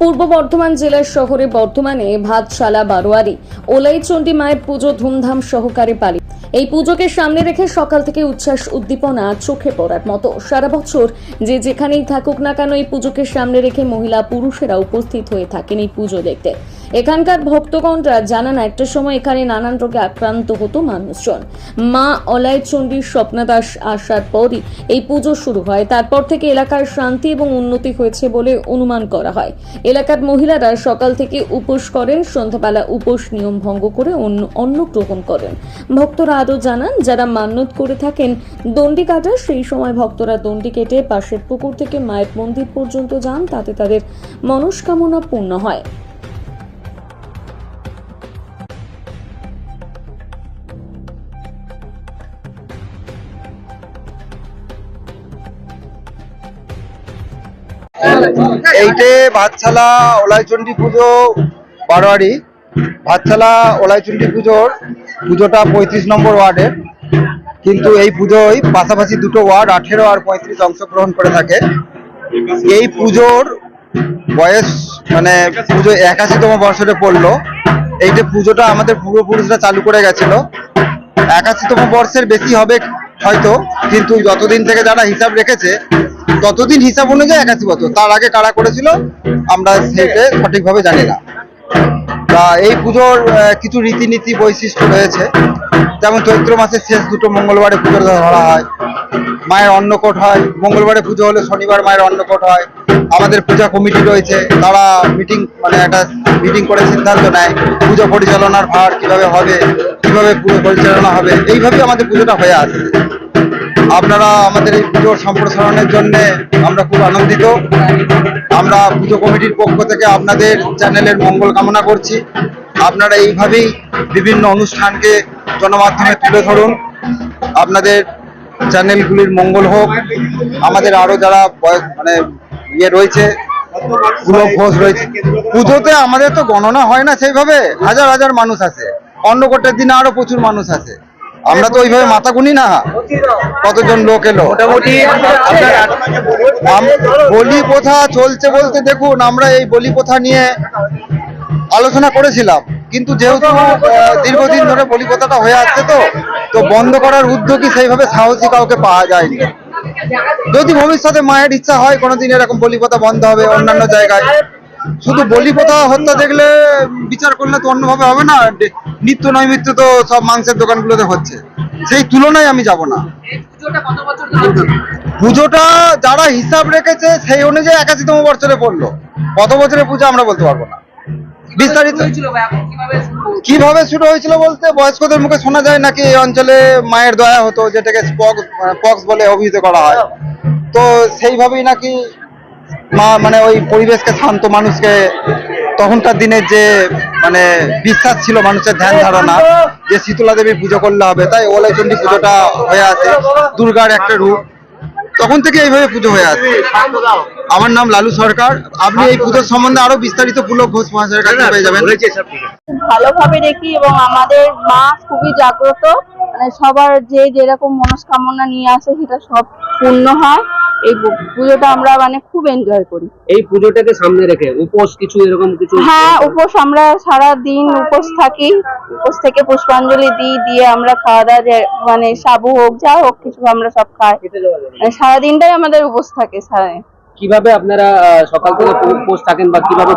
পূর্ব বর্ধমান জেলার শহরে বর্ধমানে ভাতশালা, বারোয়ারি ওলাই ওলাইচণ্ডী মায়ের পুজো ধুমধাম সহকারে পালিত। এই পুজোকে সামনে রেখে সকাল থেকে উচ্ছ্বাস, উদ্দীপনা, চোখে পড়ার মতো সারা বছর যে যেখানেই থাকুক না কেন এই পুজোকে সামনে রেখে মহিলা পুরুষেরা উপস্থিত হয়ে থাকেন এই পুজো দেখতে। এখানকার ভক্তগণরা জানান একটা সময় এখানে নানান রোগে আক্রান্ত হতো মানুষজন। মা অলাইচণ্ডীর স্বপ্নদাস আসার পরই এই পুজো শুরু হয়। তারপর থেকে এলাকার শান্তি এবং উন্নতি হয়েছে বলে অনুমান করা হয়। এলাকার মহিলারা সকাল থেকে উপোস করেন, সন্ধ্যাবেলা উপোস নিয়ম ভঙ্গ করে অন্য, অন্ন গ্রহণ করেন। ভক্তরা আরও জানান, যারা মান্যত করে থাকেন, দণ্ডি কাটা, সেই সময় ভক্তরা দণ্ডি কেটে পাশের পুকুর থেকে মায়ের মন্দির পর্যন্ত যান, তাতে তাদের মনস্কামনা পূর্ণ হয়। এইটে ভাতশালা ওলাইচণ্ডী পুজো বারোয়ারি। ভাতশালা ওলাইচণ্ডী পুজোর পুজোটা পঁয়ত্রিশ নম্বর ওয়ার্ডের। কিন্তু এই পুজোয় পাশাপাশি দুটো ওয়ার্ড, আঠেরো আর পঁয়ত্রিশ অংশগ্রহণ করে থাকে। এই পুজোর বয়স মানে পুজো একাশিতম বছরে পড়ল। এই যে পুজোটা আমাদের পূর্বপুরুষরা চালু করে গেছিল। একাশিতম বর্ষের বেশি হবে হয়তো, কিন্তু যতদিন থেকে যারা হিসাব রেখেছে ততদিন হিসাব অনুযায়ী একাশি বছর, তার আগে কারা করেছিল? আমরা সেইটা সঠিকভাবে জানি না। তা এই পুজোর কিছু রীতিনীতি, বৈশিষ্ট্য রয়েছে। যেমন চৈত্র মাসের শেষ দুটো মঙ্গলবারে পুজো ধরা হয়। মায়ের অন্নকোট হয়। মঙ্গলবারে পুজো হলে শনিবার মায়ের অন্নকোট হয়। আমাদের পূজা কমিটি রয়েছে। তারা মিটিং মানে একটা মিটিং করে সিদ্ধান্ত নেয়, পুজো পরিচালনার ভার কীভাবে হবে, কীভাবে পুজো পরিচালনা হবে। এইভাবে আমাদের পুজোটা হয়ে আসছে আপনারা আমাদের এই পুজোর সম্প্রসারণের জন্য আমরা খুব আনন্দিত। আমরা পুজো কমিটির পক্ষ থেকে আপনাদের চ্যানেলের মঙ্গল কামনা করছি। আপনারা এইভাবেই বিভিন্ন অনুষ্ঠানকে জনমাধ্যমে তুলে ধরুন। আপনাদের চ্যানেলগুলির মঙ্গল হোক। আমাদের আরও যারা মানে ইয়ে রয়েছে পুলক ঘোষ রয়েছে। পুজোতে আমাদের তো গণনা হয় না সেইভাবে। হাজার হাজার মানুষ আছে অন্নকোটের দিনে আরও প্রচুর মানুষ আছে আমরা তো ওইভাবে মাথা গুনি না। কতজন লোক এলো? মোটামুটি বলি প্রথা চলছে বলতে দেখুন আমরা এই বলি প্রথা নিয়ে আলোচনা করেছিলাম। কিন্তু যেহেতু দীর্ঘদিন ধরে বলি প্রথাটা হয়ে আসছে তো তো বন্ধ করার উদ্যোগই সেইভাবে সাহসী কাউকে পাওয়া যায়নি। যদি ভবিষ্যতে মায়ের ইচ্ছা হয় কোনোদিন এরকম বলি প্রথা বন্ধ হবে অন্যান্য জায়গায়। শুধু বলি প্রথা হত্যা দেখলে বিচার করলে তো অন্যভাবে হবে না। নিত্য নৈমিত্য তো সব মাংসের দোকানগুলোতে হচ্ছে। সেই তুলনায় আমি যাব না। পুজোটা যারা হিসাব রেখেছে সেই অনুযায়ী একাশিতম বছরে পড়ল। কত বছরের পুজো আমরা বলতে পারব না। বিস্তারিত। কীভাবে শুরু হয়েছিল বলতে বয়স্কদের মুখে শোনা যায় নাকি এই অঞ্চলে মায়ের দয়া হতো যেটাকে পক্স বলে অভিহিত করা হয়। তো সেইভাবেই নাকি মানে ওই পরিবেশকে শান্ত মানুষকে তখনকার দিনের যে মানে বিশ্বাস ছিল মানুষের ধ্যান ধারণা যে শীতলা দেবীর পুজো করলে হবে তাই ওলাইচণ্ডী পুজোটা হয়ে আছে দুর্গার একটা রূপ। তখন থেকে এইভাবে পুজো হয়ে আছে। আমার নাম লালু সরকার। আপনি এই পুজোর সম্বন্ধে আরও বিস্তারিত পুলক ঘোষ মহাশয়ের কাছে পেয়ে যাবেন। ভালোভাবে দেখি এবং আমাদের মা খুবই জাগ্রত। মানে সবার যে যেরকম মনস্কামনা নিয়ে আসে সেটা সব পূর্ণ হয়। এই পুজোটা আমরা মানে খুব এনজয় করি। এই পুজোটাকে সামনে রেখে উপোস কিছু এরকম কিছু? হ্যাঁ উপোস আমরা সারা দিন উপোস থাকি। উপোস থেকে পুষ্পাঞ্জলি দিই দিয়ে আমরা খাওয়া দাওয়া যে- মানে সাবু হোক যা হোক কিছু আমরা সব খাই। সারা সারাদিনটাই আমাদের উপোস থাকে সারা কীভাবে আপনারা সকাল থেকে উপোস থাকেন বা কীভাবে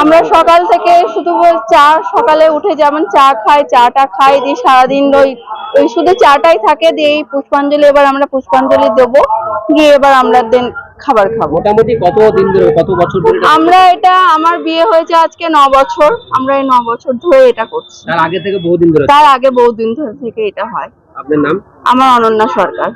আমরা সকাল থেকে শুধু চা সকালে উঠে যেমন চা খাই চাটা খাই দিয়ে সারাদিন ওই ওই শুধু চাটাই থাকে দিয়ে এই পুষ্পাঞ্জলি এবার আমরা পুষ্পাঞ্জলি দেবো গিয়ে এবার আমরা দেন খাবার খাব। মোটামুটি কত দিন ধরে কত বছর ধরে আমরা এটা আমার বিয়ে হয়েছে আজকে ন বছর আমরা এই ন বছর ধরে এটা করছি। তার আগে থেকে বহুদিন ধরে? তার আগে বহুদিন ধরে থেকে এটা হয়। আপনার নাম? আমার অনন্যা সরকার।